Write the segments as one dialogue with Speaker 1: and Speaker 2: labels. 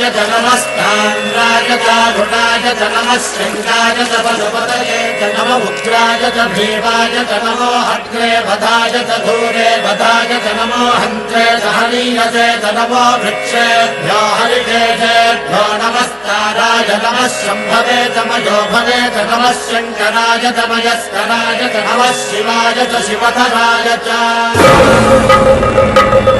Speaker 1: रुद्राय च नमस्ताम्राय च घुटाय च नमः शृङ्गाय च पशुपतये च नम उग्राय च भीमाय च नमो हग्रे वधाय च धूरे वधाय च नमो हन्त्रे च हनीयसे च नमो वृक्षेभ्यो हरिकेशेभ्यो नमस्ताराय नमः शम्भवे च मयोभवे च नमः शङ्कराय च मयस्कराय च नमः शिवाय च शिवधराय च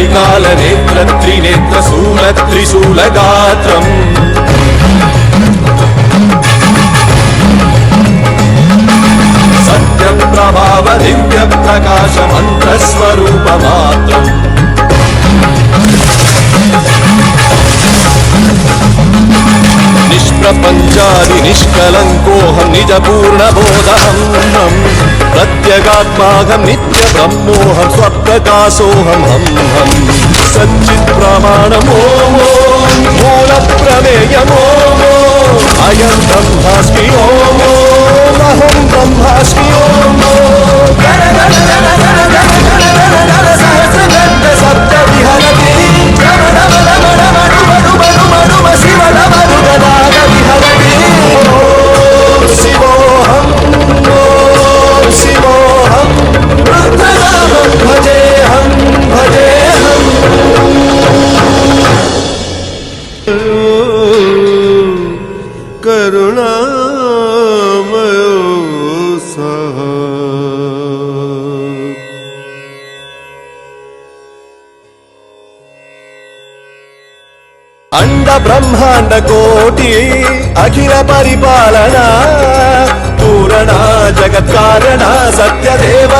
Speaker 2: త్రికాల నేత్ర త్రినేత్ర శూల త్రిశూల గాత్రం. సత్యం ప్రభావ దివ్య ప్రకాశ మంత్ర స్వరూప మాత్రం. నిష్ప్రపంచాది నిష్కలంకోహం నిజ పూర్ణబోధహం प्रत्यगात्माहं नित्यब्रह्मोऽहं स्वप्रकाशोऽहं हं हं सच्चित्प्रमाणमोमो मूलप्रमेयमो अयं ब्रह्मास्मि ओमो अहं ब्रह्मास्मि ओम्
Speaker 3: కరుణామయో సహ
Speaker 2: అండ బ్రహ్మాండ కోటి అఖిల పరిపాలన పూరణ జగత్కారణ సత్యదేవ